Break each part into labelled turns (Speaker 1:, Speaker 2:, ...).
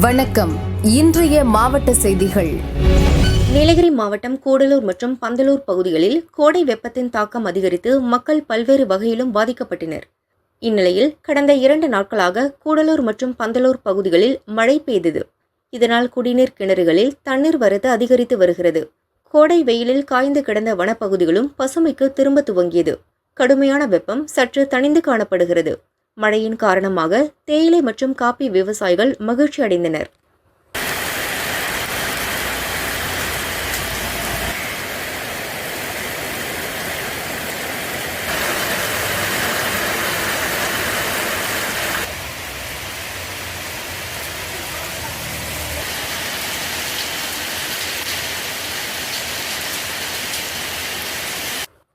Speaker 1: வணக்கம். இன்றைய மாவட்ட செய்திகள்.
Speaker 2: நீலகிரி மாவட்டம் கூடலூர் மற்றும் பந்தலூர் பகுதிகளில் கோடை வெப்பத்தின் தாக்கம் அதிகரித்து மக்கள் பல்வேறு வகையிலும் பாதிக்கப்பட்டனர். இந்நிலையில் கடந்த இரண்டு நாட்களாக கூடலூர் மற்றும் பந்தலூர் பகுதிகளில் மழை பெய்தது. இதனால் குடிநீர் கிணறுகளில் தண்ணீர் வரத்து அதிகரித்து வருகிறது. கோடை வெயிலில் காய்ந்து கிடந்த வனப்பகுதிகளும் பசுமைக்கு திரும்ப துவங்கியது. கடுமையான வெப்பம் சற்று தணிந்து காணப்படுகிறது. மழையின் காரணமாக தேயிலை மற்றும் காபி விவசாயிகள் மகிழ்ச்சி அடைந்தனர்.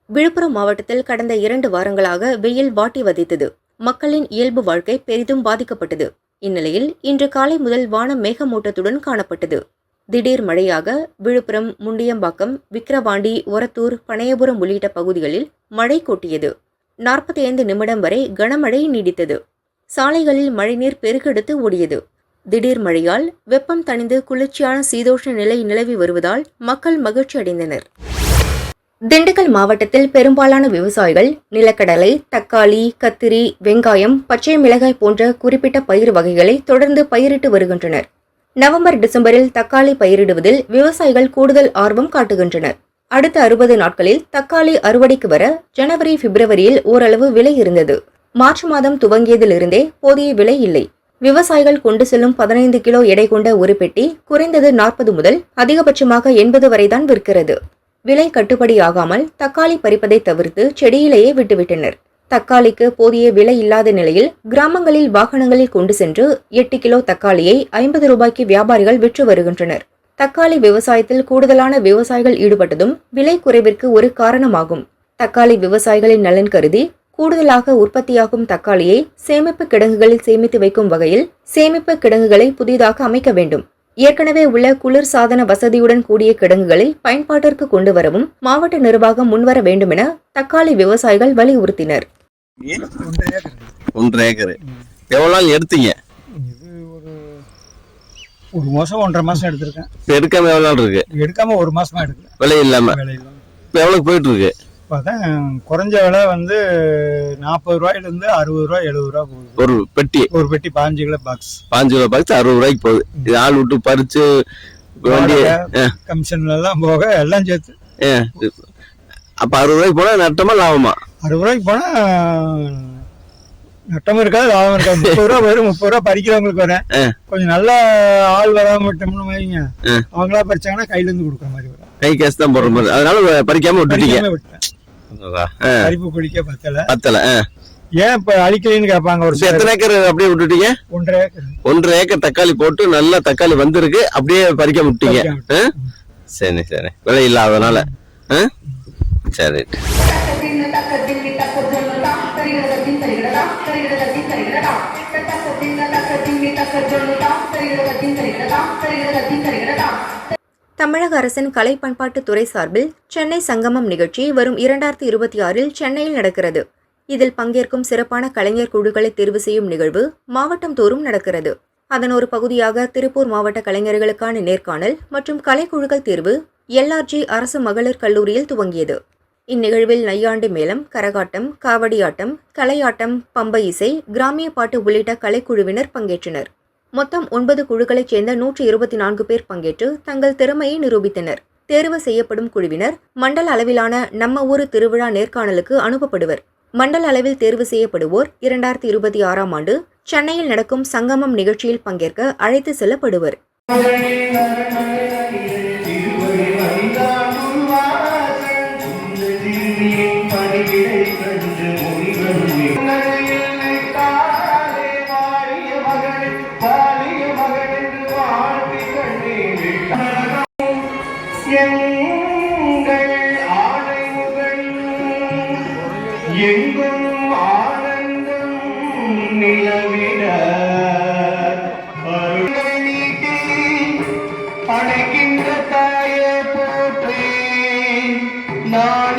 Speaker 2: விழுப்புரம் மாவட்டத்தில் கடந்த இரண்டு வாரங்களாக வெயில் வாட்டி வதைத்தது. மக்களின் இயல்பு வாழ்க்கை பெரிதும் பாதிக்கப்பட்டது. இந்நிலையில் இன்று காலை முதல் வானம் மேகமூட்டத்துடன் காணப்பட்டது. திடீர் மழையாக விழுப்புரம் முண்டியம்பாக்கம் விக்கிரவாண்டி ஒரத்தூர் பனையபுரம் உள்ளிட்ட பகுதிகளில் மழை கொட்டியது. நாற்பத்தி ஐந்து நிமிடம் வரை கனமழை நீடித்தது. சாலைகளில் மழைநீர் பெருக்கெடுத்து ஓடியது. திடீர் மழையால் வெப்பம் தணிந்து குளிர்ச்சியான சீதோஷ நிலை நிலவி வருவதால் மக்கள் மகிழ்ச்சி அடைந்தனர் திண்டுக்கல் மாவட்டத்தில் பெரும்பாலான விவசாயிகள் நிலக்கடலை தக்காளி கத்திரி வெங்காயம் பச்சை மிளகாய் போன்ற குறிப்பிட்ட பயிர் வகைகளை தொடர்ந்து பயிரிட்டு வருகின்றனர். நவம்பர் டிசம்பரில் தக்காளி பயிரிடுவதில் விவசாயிகள் கூடுதல் ஆர்வம் காட்டுகின்றனர். அடுத்த அறுபது நாட்களில் தக்காளி அறுவடைக்கு வர ஜனவரி பிப்ரவரியில் ஓரளவு விலை இருந்தது. மார்ச் மாதம் துவங்கியதிலிருந்தே போதிய விலை இல்லை. விவசாயிகள் கொண்டு செல்லும் பதினைந்து கிலோ எடை கொண்ட ஒரு பெட்டி குறைந்தது நாற்பது முதல் அதிகபட்சமாக எண்பது வரைதான் விற்கிறது. விலை கட்டுப்படியாகாமல் தக்காளி பறிப்பதை தவிர்த்து செடியிலேயே விட்டுவிட்டனர். தக்காளிக்கு போதிய விலை இல்லாத நிலையில் கிராமங்களில் வாகனங்களில் கொண்டு சென்று எட்டு கிலோ தக்காளியை ஐம்பது ரூபாய்க்கு வியாபாரிகள் விற்று வருகின்றனர். தக்காளி விவசாயத்தில் கூடுதலான விவசாயிகள் ஈடுபட்டதும் விலை குறைவிற்கு ஒரு காரணமாகும். தக்காளி விவசாயிகளின் நலன் கருதி கூடுதலாக உற்பத்தியாகும் தக்காளியை சேமிப்பு கிடங்குகளில் சேமித்து வைக்கும் வகையில் சேமிப்பு கிடங்குகளை புதிதாக அமைக்க வேண்டும். ஏற்கனவே உள்ள குளிர் சாதன வசதியுடன் கூடிய கிடங்குகளை பயன்பாட்டிற்கு கொண்டு வரவும் மாவட்ட நிர்வாகம் முன்வர வேண்டுமென தக்காளி விவசாயிகள் வலியுறுத்தினர்.
Speaker 3: ஒன்றரை ஏக்கர். எவ்வளோ நாள் எடுத்தீங்க?
Speaker 4: இது ஒரு ஒரு மாசம் ஒன்றரை மாசம் எடுத்திருக்கேன்.
Speaker 3: எடுக்காம எவ்வளோ நாள் இருக்கு?
Speaker 4: எடுக்காம ஒரு மாசமா
Speaker 3: இல்லாம.
Speaker 4: விலை இல்லாம.
Speaker 3: இப்போ எவ்வளோ போயிட்டு இருக்கு?
Speaker 4: இப்போ அதான் குறைஞ்ச விலை வந்து நாற்பது ரூபாயில இருந்து அறுபது ரூபா எழுபது ரூபா போகுது.
Speaker 3: ஒரு பெட்டி.
Speaker 4: ஒரு பெட்டி பாஞ்சு கிலோ பாக்ஸ்
Speaker 3: பாஞ்சு ரூபா பாக்ஸ் அறுபது ரூபாய்க்கு போகுது. இது ஆள் விட்டு பறிச்சு
Speaker 4: கமிஷன்ல எல்லாம் போக எல்லாம் சேர்த்து.
Speaker 3: அப்போ அறுபது ரூபாய்க்கு போனால் நட்டமா லாபமா?
Speaker 4: அறுபது ரூபாய்க்கு போனா நட்டமும் இருக்காது லாபம் இருக்காது. முப்பது ரூபா வரும் முப்பது ரூபா பறிக்கிறவங்களுக்கு வரேன் கொஞ்சம் நல்ல ஆள் வராம விட்டோம்னு வைங்க. அவங்களா பறிச்சாங்கன்னா கையில இருந்து கொடுக்குற மாதிரி வரும்.
Speaker 3: கை கேஸ் தான் போடுற மாதிரி. அதனால பறிக்காம விட்டுட்டீங்க.
Speaker 4: பறிப்பு குளிக்க பத்தல
Speaker 3: பத்தல.
Speaker 4: ஏன் இப்ப அழிக்கலைன்னு கேட்பாங்க ஒரு.
Speaker 3: எத்தனை ஏக்கர் அப்படியே விட்டுட்டீங்க
Speaker 4: ஒன்றரை ஏக்கர்
Speaker 3: ஒன்றரை ஏக்கர் தக்காளி போட்டு நல்லா தக்காளி வந்திருக்கு அப்படியே பறிக்காம விட்டீங்க? சரி சரி விலை இல்லாதனால? சரி
Speaker 2: தமிழக அரசின் கலை பண்பாட்டுத்துறை சார்பில் சென்னை சங்கமம் நிகழ்ச்சி வரும் இரண்டாயிரத்தி இருபத்தி ஆறில் சென்னையில் நடக்கிறது. இதில் பங்கேற்கும் சிறப்பான கலைஞர் குழுக்களை தேர்வு செய்யும் நிகழ்வு மாவட்டம் தோறும் நடக்கிறது. அதன் ஒரு பகுதியாக திருப்பூர் மாவட்ட கலைஞர்களுக்கான நேர்காணல் மற்றும் கலைக்குழுக்கள் தேர்வு எல்ஆர்ஜி அரசு மகளிர் கல்லூரியில் துவங்கியது. இந்நிகழ்வில் நையாண்டி மேளம் கரகாட்டம் காவடியாட்டம் கலையாட்டம் பம்பை இசை கிராமிய பாட்டு உள்ளிட்ட கலைக்குழுவினர் பங்கேற்றனர். மொத்தம் ஒன்பது குழுக்களைச் சேர்ந்த நூற்றி இருபத்தி நான்கு பேர் பங்கேற்று தங்கள் திறமையை நிரூபித்தனர். தேர்வு செய்யப்படும் குழுவினர் மண்டல அளவிலான நம்ம ஊரு திருவிழா நேர்காணலுக்கு அனுப்பப்படுவர். மண்டல அளவில் தேர்வு செய்யப்படுவோர் இரண்டாயிரத்தி இருபத்தி ஆறாம் ஆண்டு சென்னையில் நடக்கும் சங்கமம் நிகழ்ச்சியில் பங்கேற்க அழைத்து செல்லப்படுவர்.
Speaker 5: எங்கள் ஆடைகள் எங்கும் ஆனந்தம் நிலவிட. படைக்கின்ற தாயே போற்றே நான்